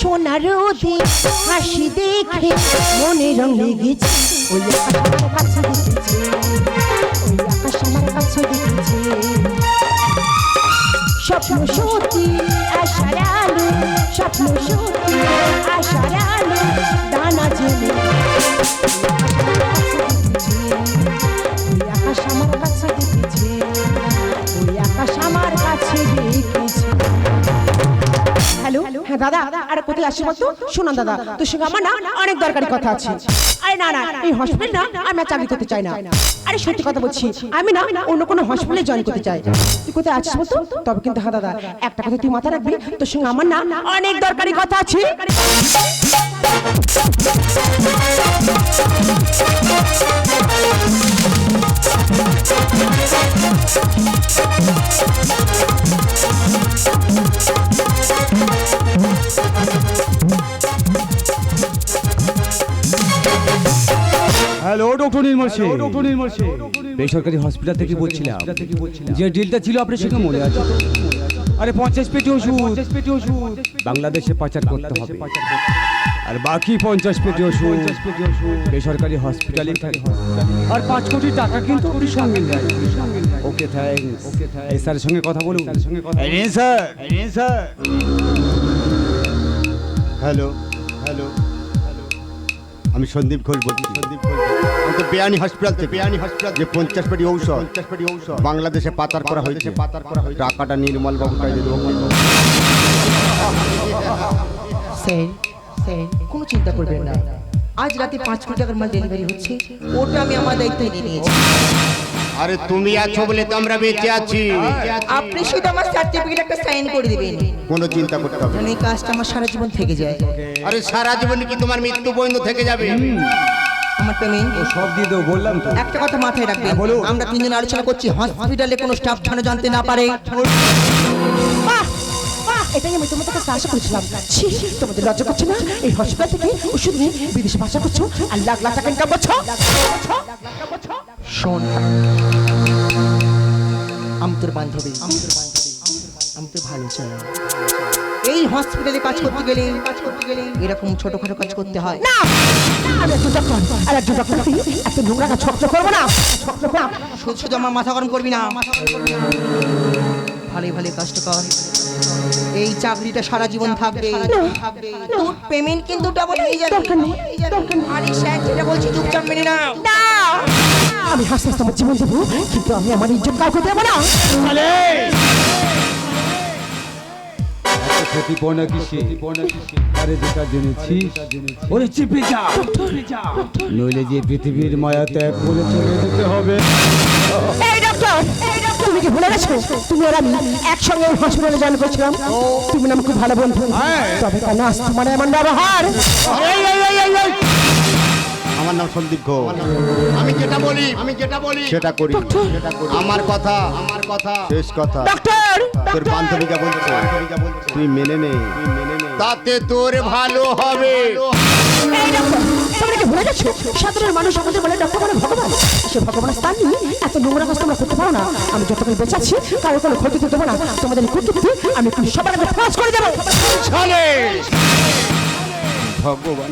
সোনার রোদে হাসি দেখে মনে রং লেগেছে। ওই আকাশ আমার কাছে দেখেছে স্বপ্ন সত্যি, আশার আলো, স্বপ্ন সত্যি, আশার আলো, দানা জেলে কাছে দেখেছে হ্যালো হ্যাঁ দাদা আরে কোথায় আসি বলতো শোনো দাদা তোর সঙ্গে আমার না অনেক দরকারি কথা আছে আরে না না এই হসপিটাল না আমি আর চাকরি করতে চাই না আরে সত্যি কথা বলছি আমি না অন্য কোনো হসপিটালে জয়েন করতে চাই তুই কোথায় আছিস বলতো তবে কিন্তু হ্যাঁ দাদা একটা কথা তুই মাথা রাখবি তোর সঙ্গে আমার না অনেক দরকারি কথা আছে hello doctor Nirmal Singh doctor Nirmal Singh বেসরকারি হসপিটাল থেকে বলছিলাম। যে ডিলটা ছিল আপনার সঙ্গে মনে আছে আরে পঞ্চাশ পেটি ওষুধ। পেটি ওষুধ। বাংলাদেশে পাচার করতে হবে। আর বাকি পঞ্চাশ পেটি ওষুধ বেসরকারি হসপিটালে আর পাঁচ কোটি টাকা কিন্তু ওর সঙ্গে ওকে থ্যাঙ্কস এই স্যারের সঙ্গে কথা বলুন। সঙ্গে কথা স্যার স্যার। হ্যালো হ্যালো আমি সন্দীপ ঘোষ বলছি। সন্দীপ ঘোষ আমি তো বেয়ানি হসপিটাল থেকে। বেয়ানি হসপিটাল যে পঞ্চাশ পেটি ঔষধ। পঞ্চাশ পেটি ঔষধ। বাংলাদেশে পাতার করা হয়েছে। পাতার করা হয়েছে। টাকাটা নির্মল বাবু কাছে দেবো স্যার কোনো চিন্তা করবেন না। আজ রাতে পাঁচ কোটি টাকার মাল ডেলিভারি হচ্ছে ওটা আমি আমার দায়িত্ব নিয়ে নিয়েছি আরে তুমি আছো বলে তো আমরা বেঁচে আছি। আপনি শুধু আমার সার্টিফিকেট একটা সাইন করে দিবেন। কোনো চিন্তা করতে হবে না। এই কাজটা আমার সারা জীবন থেকে যায়। আরে সারা জীবন কি তোমার মৃত্যু পর্যন্ত থেকে যাবে? আমার পেমেন্ট ও সব দিয়ে দেবো বললাম তো। একটা কথা মাথায় রাখবেন। হ্যাঁ, বলুন। আমরা তিনজন আলোচনা করছি হসপিটালে কোনো স্টাফ যেন জানতে না পারে। এটাই আমি তোমাদের কাছে আশা করেছিলাম। ছি তোমাদের লজ্জা করছে না? এই হসপিটাল থেকে ওষুধ নিয়ে বিদেশে ভাষা করছ? আর লাখ লাখ টাকা ইনকাম করছ? শোন আমি তোর বান্ধবী। আমি তোর বান্ধবী। আমি তোর ভালো চাই। এই হসপিটালে কাজ করতে গেলে কাজ করতে গেলে এরকম ছোটখাটো কাজ করতে হয়। না! আমি একজন ডক্টর আর একজন ডক্টর এত নোংরা কাজ ছক্ষ করব না। না। শুধু শুধু আমার মাথা গরম করবি না। ভালোই ভালো কাজটা কর। এই চাকরিটা সারা জীবন থাকবে। তোর পেমেন্ট কিন্তু ডাবল হয়ে যাবে। আরে স্যার যেটা বলছি চুপচাপ মেনে না না। আমি হাসতে হাসতে আমার জীবন দেবো কিন্তু আমি আমার ইজ্জত কাউকে দেবো না। এত কিসে আরে যেটা জেনেছি। ওরে চিপে যা। নইলে যে পৃথিবীর মায়া ত্যাগ করে চলে যেতে হবে। এই ডক্টর। তুমি কি ভুলে গেছো? তুমি আর আমি একসঙ্গে হসপিটালে জয়েন করছিলাম। তুমি না আমার খুব ভালো বন্ধু। তবে কেন আজ তোমার এমন ব্যবহার? এই, এই, এই, এই, এই। আমার নাম সন্দীপ ঘোষ। আমি যেটা বলি আমি যেটা বলি। সেটা করি। সেটা করি। আমার কথা। আমার কথা। শেষ কথা। ডক্টর! তোর বান্ধবীকে বলছে। তুই মেনে নে। তাতে তোর ভালো হবে। এই ডক্টর তোমরা কি ভুলে গেছো? সাধারণ মানুষ আমাদের বলে ডক্টর মানে ভগবান। সে ভগবানের স্থান নিয়ে এত নোংরা কাজ তোমরা করতে পারো না। আমি যতক্ষণ বেঁচে আছি কারও কোনো ক্ষতি করতে দেবো না। তোমাদের কুটুক্তি আমি একটু সবার আগে ফাঁস করে দেবো। ভগবান।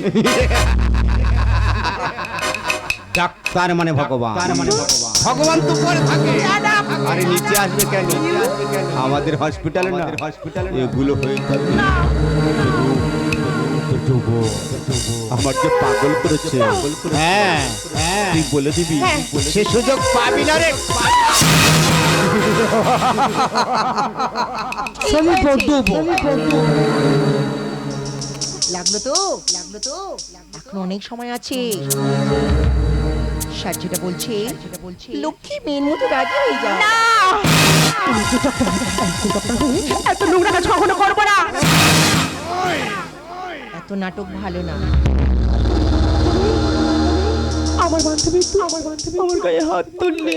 ডাক্তার মানে ভগবান। ভগবান। তো পরে থাকে। আরে নিচে আসবে কেন? আমাদের হসপিটালে না? হসপিটালে এগুলো হয়ে থাকে। আমার যে পাগল করেছে। হ্যাঁ তুই বলে দিবি। সে সুযোগ পাবি না রে। লাগল তো? লাগল তো? এখন অনেক সময় আছে। স্যার যেটা বলছে যেটা বলছে লক্ষ্মী মেয়ের মতো রাজি হয়ে যাও। হয়ে এত নোংরা কাজ কখনো করব না। এত নাটক ভালো না। আমার বান্ধবী আমার বান্ধবী। আমার গায়ে হাত তুললে।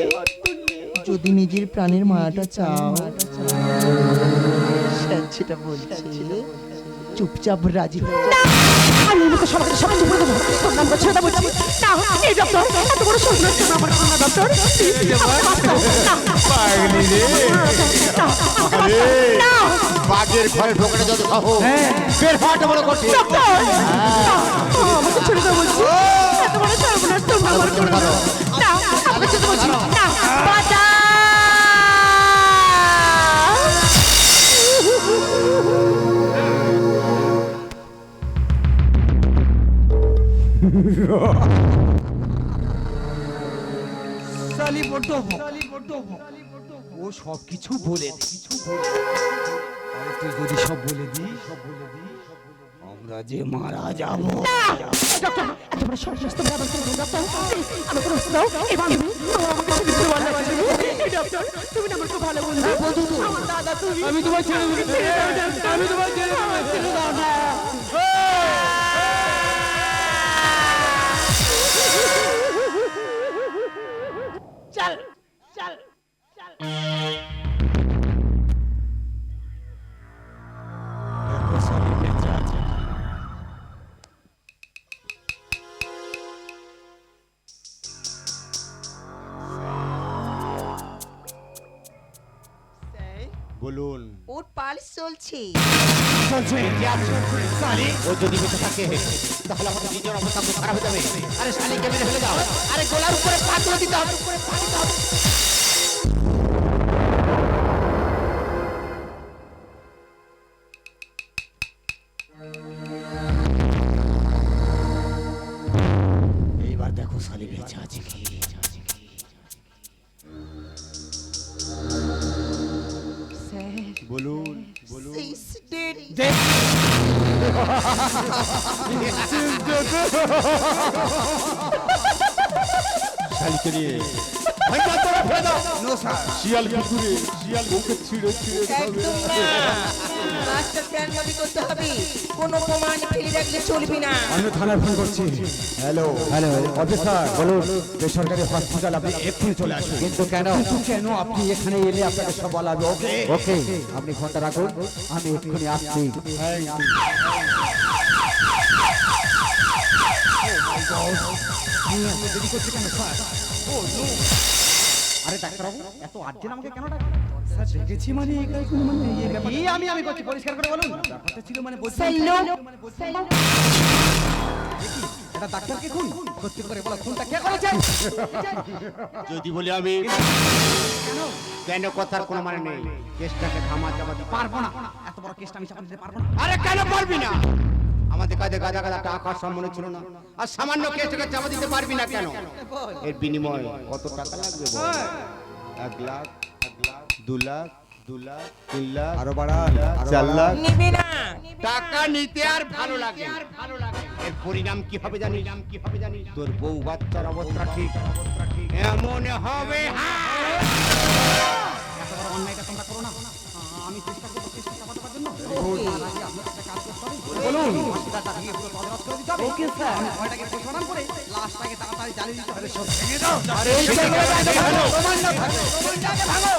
যদি নিজের প্রাণের মায়াটা চাও। সেটা বলছে। চুপচাপ রাজি হয়ে যা। না এই মুহূর্তে সবাইকে সব চুপ করে দেবো তোর নাম ছেড়ে বলছি না এই ডক্টর এত বড় সন্ন্যাস তুমি আমার করো না ডক্টর Please, আমাকে বাঁচাও। না, পাগলি রে না, আমাকে আরে বাঁচাও। না বাজের ঘরে ঢোকাটা যত বের হওয়াটা বড় কঠিন ডক্টর না, আমাকে ছেড়ে দেবো বলছি এত বড় সর্বনাশ তোমরা আমার করো না না আমাকে ছেড়ে দেবো বলছি না বাঁচাও ও সব কিছু বলে দে। আরে তুই যদি সব বলে দিস আমরা যে মারা যাব। তোমরা আমার করো না ডক্টর প্লিজ দাও এবার তুমি তোমার আমার খুব ভালো বন্ধু আমার দাদা তুমি আমি ছেড়ে আমি ছেড়ে ছেড়ে দাও না বলুন। ওর পালিশ চলছে। ও যদি বেঁচে থাকে তাহলে আমাদের নিজের অবস্থা খুব খারাপ হয়ে যাবে। আরে শালিকে মেরে ফেলে দাও। আরে গোলার উপরে পা তুলে দিতে হবে। উপরে পা দিতে হবে। শালিকে শিয়াল কুকুরে শিয়াল একদম না। মাস্টার প্ল্যান করতে হবে প্রমাণ ফেলে রাখলে চলবে না আমি থানায় ফোন করছি হ্যালো হ্যালো অফিসার বলুন বেসরকারি হসপিটাল আপনি এক্ষুনি চলে আসুন কিন্তু কেন কেন আপনি এখানে এলে আপনাকে সব বলা হবে ওকে ওকে আপনি ফোনটা রাখুন আমি এক্ষুনি আসছি আরে ডাক্তারবাবু এত আর্জেন্ট আমাকে কেন স্যার দেখেছি মানে কোনো মানে ইয়ে ব্যাপার এই আমি আমি করছি পরিষ্কার করে বলুন। ব্যাপারটা ছিল মানে বলছি এটা ডাক্তারকে খুন? সত্যি করে বলো খুনটা কে করেছে? যদি বলি আমি কেন? কথার কোনো মানে নেই? কেসটাকে থামা চাপা দিতে পারব না। এত বড় কেসটা আমি চাপা দিতে পারব না। আরে কেন পারবি না? আমাদের কাছে গাদা গাদা টাকা সম্মানে ছিল না। আর সামান্য কেসটাকে চাপা দিতে পারবি না কেন? এর বিনিময়ে কত টাকা লাগবে এক লাখ এক লাখ দু লাখ দু লাখ তিন লাখ আরও বাড়ান, চার লাখ। নেবে না। টাকা নিতে আর ভালো লাগে ভালো লাগে এর পরিণাম কি হবে জানিস? নাম কি হবে জানিস? তোর বউ বাচ্চার অবস্থা ঠিক। এমন হবে হ্যাঁ! এত বড় অন্যায়টা তোমরা করো না। আমি চেষ্টা করব হবে ওকে স্যার। আমি ভয়টাকে করে লাশটাকে তাড়াতাড়ি জ্বালিয়ে দিতে হবে। সব ভেঙে দাও। আরে এই জায়গাটাকে ভালো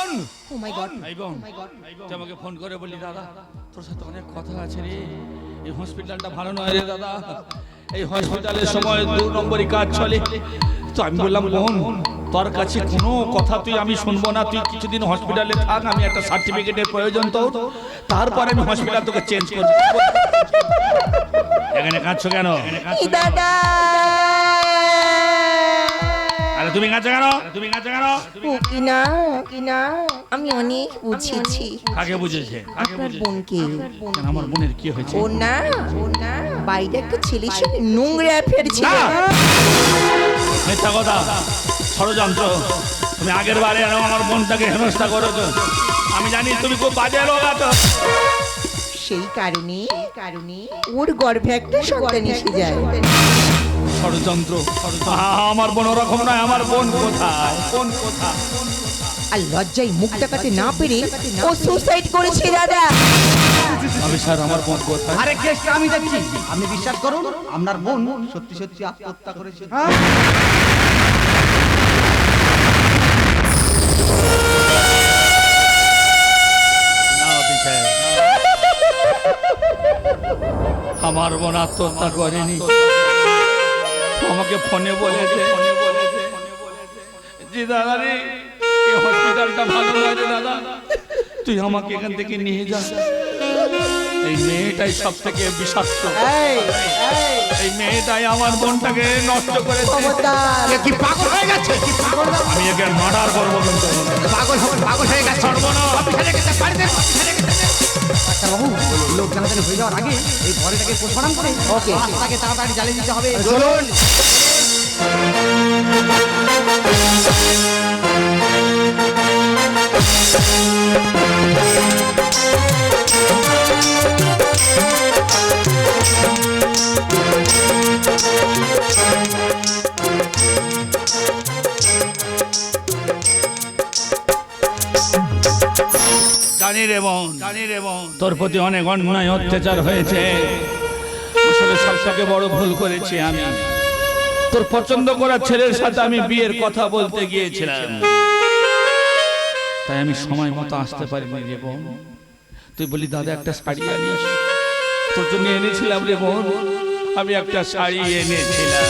অন। ও মাই গড এই আমাকে ফোন করে বলি দাদা তোর সাথে অনেক কথা আছে রে। এই হসপিটালটা ভালো নয় রে দাদা। এই হসপিটালের সময় দু নম্বরই কাজ চলে। তো আমি বললাম বোন তোর কাছে কোনো কথা তুই আমি শুনব না তুই কিছুদিন হসপিটালে থাক আমি একটা সার্টিফিকেটের প্রয়োজন তোর। তারপরে আমি হসপিটাল তোকে চেঞ্জ করব। এখানে কাঁদছো কেন? দাদা। আরে তুমি কাঁদছো কেন? তুমি কাঁদছো কেন? কিনা কিনা আমি অনেক বুঝেছি? কাকে বুঝেছে? আপনার বোনকে। আমার বোনের কি হয়েছে? ও না ও না। বাইরে একটা ছেলের সাথে নোংরা অ্যাফেয়ার ছিল মিথ্যা কথা। ষড়যন্ত্র। তুমি আগের বারে আমার বোনটাকে হেনস্থা করেছ। আমি জানি তুমি খুব বাজে লোক আছো। সেই কারণে কারণে ওর গর্ভে একটা সন্তান এসে যায়। ষড়যন্ত্র আমার বোন ওরকম নয় আমার বোন কোথায়? বোন কোথায়? আর লজ্জায় মুখ দেখাতে না পেরে ও সুসাইড করেছে দাদা। আমি স্যার আমার বোন কোথায়? আরে কেসটা আমি দেখছি। আপনি বিশ্বাস করুন আপনার বোন সত্যি সত্যি আত্মহত্যা করেছে। পারব না আত্মহত্যা করেনি। আমাকে ফোনে বলেছে জি দাদা রে এই হসপিটালটা ভালো রে দাদা। তুই আমাকে এখান থেকে নিয়ে যা। এই মেয়েটাই সব থেকে বিষাক্ত। এই এই। এই মেয়েটাই আমার বোনটাকে নষ্ট করেছে। কি পাগল হয়ে গেছে? আমি একে মার্ডার করব কিন্তু। পাগল পাগল হয়ে গেছে। ডাক্তারবাবু লোক জানাজানি হয়ে যাওয়ার আগে এই ঘরেটাকে পোষণ করে ওকে। তাকে তাড়াতাড়ি জ্বালিয়ে দিতে হবে। চলুন। জানি রে তোর প্রতি অনেক অন্যায় অত্যাচার হয়েছে। আসলে সব থেকে বড় ভুল করেছি আমি। তোর পছন্দ করা ছেলের সাথে আমি বিয়ের কথা বলতে গিয়েছিলাম। তাই আমি সময় মতো আসতে পারিনি রে বোন। তুই বলি দাদা একটা শাড়ি আনিস তোর জন্য এনেছিলাম রে বোন। আমি একটা শাড়ি এনেছিলাম।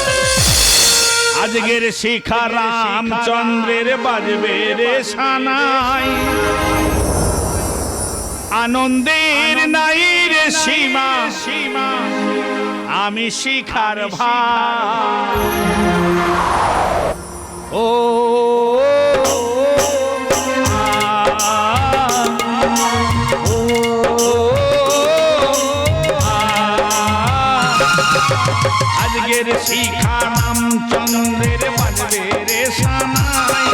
আজকের শিখা রামচন্দ্রের বাজবে রে সানাই। আনন্দের নাই রে সীমা সীমা আমি শিখার ভাই ও আজকের শিখা রামচন্দ্রের বাজবে রে সানাই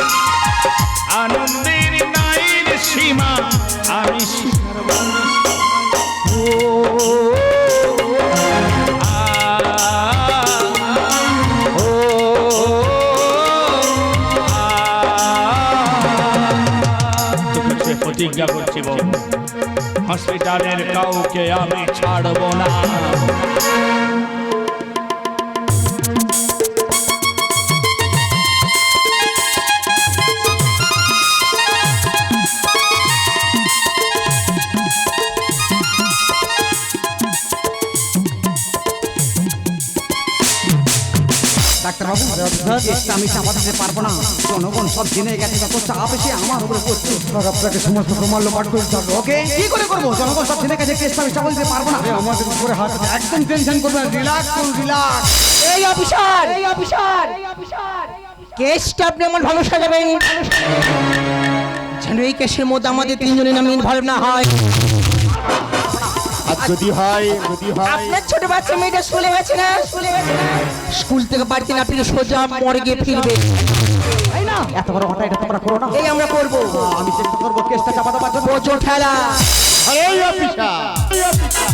আনন্দের নাই রে সীমা আমি প্রতিজ্ঞা করছি বোন হসপিটালের কাউকে আমি ছাড়বো না ডাক্তারবাবু আমি চাপা পারব না। জনগণ সব জেনে গেছে যত চাপ এসে আমার উপরে পড়ছে। আপনাকে সমস্ত প্রমাণ লোপাট হবে। ওকে কি করে করব? জনগণ সব জেনে গেছে কেসটা আমি পারব না। আমাদের উপরে হাত একদম টেনশন রিল্যাক্স করুন রিল্যাক্স এই অফিসার! এই অফিসার! কেসটা আপনি আমার ভালো সাজাবেন। যেন এই কেসের মধ্যে আমাদের তিনজনের নাম ইনভলভ না হয়। যদি হয় যদি হয়। আপনার ছোট বাচ্চা মেয়েটা স্কুলে গেছে না? স্কুলে গেছে না? স্কুল থেকে বাড়িতে না ফিরে সোজা মর্গে ফিরবে। তাই না? এত বড় কথা এটা তোমরা করো না। এই আমরা করব। আমি চেষ্টা করব কেসটা চাপা দেওয়ার জন্য প্রচুর খেলা। এই অফিসার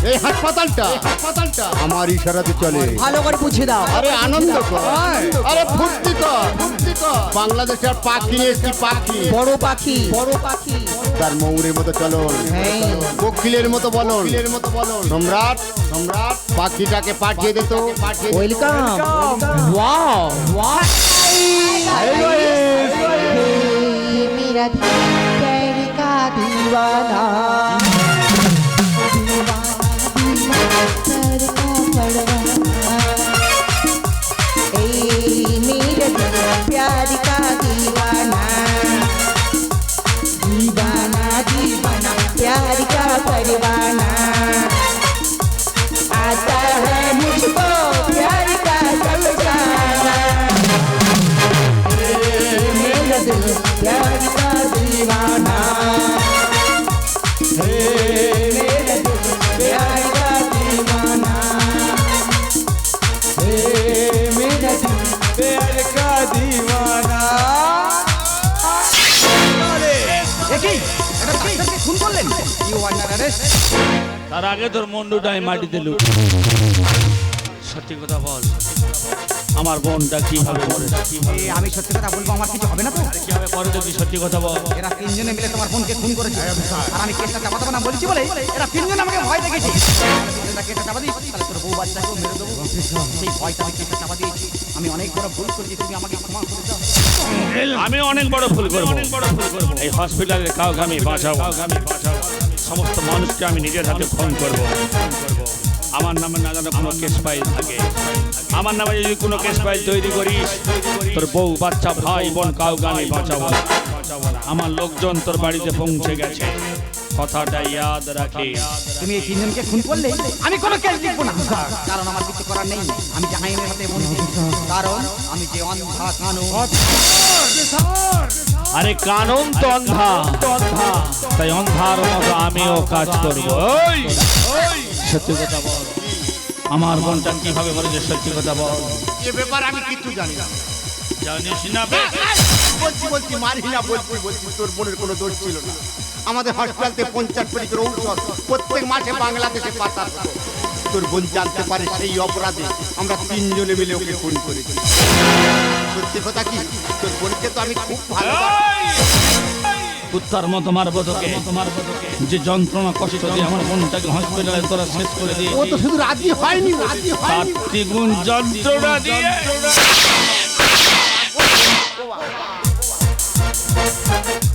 এই হাসপাতালটা হাসপাতালটা আমার ইশারাতে চলে ভালো করে বুঝিয়ে দাও আরে আনন্দ কর আরে ফুর্তি কর ফুর্তি কর বাংলাদেশের পাখি নিয়ে এসছি পাখি বড় পাখি বড় পাখি তার ময়ূরের মতো চলন হ্যাঁ কোকিলের মতো বলন কোকিলের মতো বলন সম্রাট সম্রাট পাখিটাকে পাঠিয়ে দিত পাঠিয়ে দিত। ওয়েলকাম ওয়াও ওয়াও मेरा प्यार का दीवाना का তার আগে তোর মন্ডুটাই মাটিতে লুট। সত্যি কথা বল। আমার বোনটা কীভাবে কীভাবে আমি সত্যি কথা বলব আমার কিছু হবে না তো? কীভাবে করে দেখি সত্যি কথা বল। এরা তিনজনে মিলে তোমার বোনকে খুন করেছে। আর আমি কেসটা চাপা দেবো না বলছি বলে এরা তিনজনে আমাকে ভয় দেখেছি কেসটা চাপা দিই তাহলে তোর বউ বাচ্চাকেও মেরে দেবো। সেই ভয়টা আমি কেসটা চাপা দিয়েছি। আমি অনেক বড় ভুল করেছি তুমি আমাকে ক্ষমা করে দাও। আমি অনেক বড় ভুল করব। এই হসপিটালের কাউকে আমি বাঁচাবো আমি বাঁচাবো সমস্ত মানুষকে আমি নিজের হাতে ফোন করব। আমার নামে না যেন কোনো কেস ফাইল থাকে। আমার নামে যদি কোনো কেস ফাইল তৈরি করিস তোর বউ বাচ্চা ভাই বোন কাউকে আমি বাঁচাবো আমার লোকজন তোর বাড়িতে পৌঁছে গেছে। কথাটা ইয়াদ রাখিস তুমি এই তিনজনকে খুন করলে আমি কোনো কেস লিখব না। কারণ আমার কিছু করার নেই। আমি জাহাঙ্গীরের হাতে বন্দি কারণ আমি যে অন্ধা কানু। আরে কানুন তো অন্ধা। তাই অন্ধার মতো আমিও কাজ করব সত্যি কথা বল। আমার বোনটা কীভাবে বলেছে সত্যি কথা বল? এ ব্যাপার আমি কিছু জানি না। জানিস না বলছি বলছি মারি না বলছি বলছি তোর বোনের কোনো দোষ ছিল না। আমাদের হসপিটাল থেকে পঞ্চাশ পেটি করে ঔষধ। প্রত্যেক মাসে বাংলাদেশে পাতা তোর বোন জানতে পারে সেই অপরাধে আমরা তিনজনে মিলে ওকে খুন করেছি। সত্যি কথা কি? তোর বোনকে তো আমি খুব ভালো কুত্তার মতো মারবো তোকে। যে যন্ত্রণা কষ্ট দিয়ে আমার বোনটাকে হসপিটালে তোরা শেষ করে দিয়ে ও তো শুধু রাজি হয়নি রাজি হয়নি। দ্বিগুণ যন্ত্রণা দিয়ে।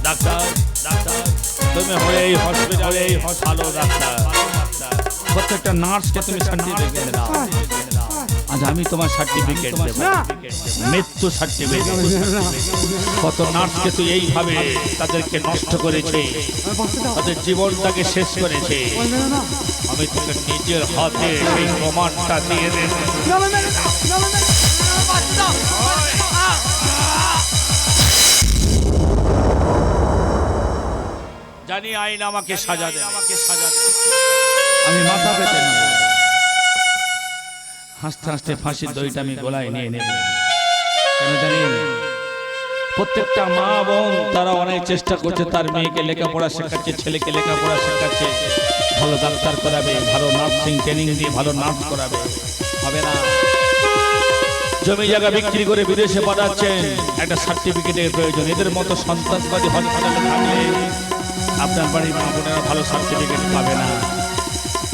Doctor doctor. তুমি হয়ে এই হসপিটালে এই ভালো ডাক্তার প্রত্যেকটা নার্সকে তুমি সার্টিফিকেট দাও আজ আমি তোমার সার্টিফিকেট দেবো মৃত্যু সার্টিফিকেট কত নার্সকে তুই এইভাবে তাদেরকে নষ্ট করেছে তাদের জীবনটাকে শেষ করেছে আমি তোকে নিজের হাতে সেই প্রমাণটা দিয়ে দেবো জানি আইন আমাকে সাজা দেবে। আমাকে সাজা দেবে। আমি মাথা পেতে নেব হাসতে হাসতে ফাঁসির দড়িটা আমি গলায় নিয়ে নেব। কেন জানি? প্রত্যেকটা মা বোন তারা অনেক চেষ্টা করছে তার মেয়েকে লেখাপড়া শেখাচ্ছে ছেলেকে লেখাপড়া শেখাচ্ছে। ভালো ডাক্তার করাবে ভালো নার্সিং ট্রেনিং দিয়ে ভালো নার্স করাবে। হবে না। জমি জায়গা বিক্রি করে বিদেশে পাঠাচ্ছেন। একটা সার্টিফিকেটের প্রয়োজন। এদের মতো সন্ত্রাসবাদী হসপিটালে থাকলে আপনার বাড়ির মা বোনেরা ভালো সার্টিফিকেট পাবে না।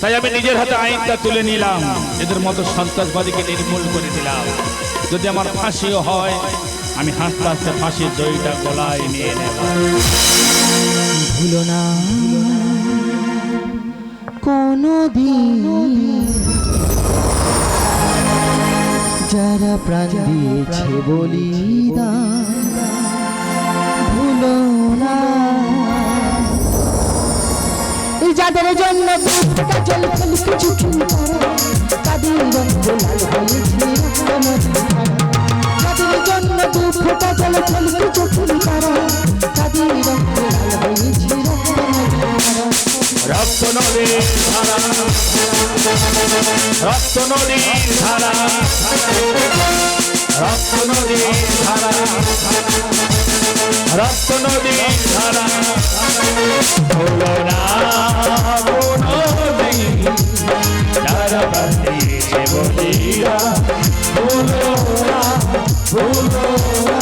তাই আমি নিজের হাতে আইনটা তুলে নিলাম। এদের মতো সন্ত্রাসবাদীকে নির্মূল করে দিলাম। যদি আমার ফাঁসিও হয়, আমি হাসতে হাসতে ফাঁসির দড়িটা গলায় নিয়ে নেব। ভুলো না। কোনো যারা প্রাণ দিয়েছে বলিদান, ভুলো না। যাদের জন্য ফেল কিছু করে। তাদের রক্ত লাল হয়েছে যাদের জন্য বুকটা জল কিছু চুল তাদের রক্ত লাল হয়েছে ধারা। রক্ত নদীর ধারা। রক্ত নদীর ধারা। রক্ত নদী ধারা। হলো না কোনো দিন যারা বাঁধিয়েছে বলিয়া হলো না হলো না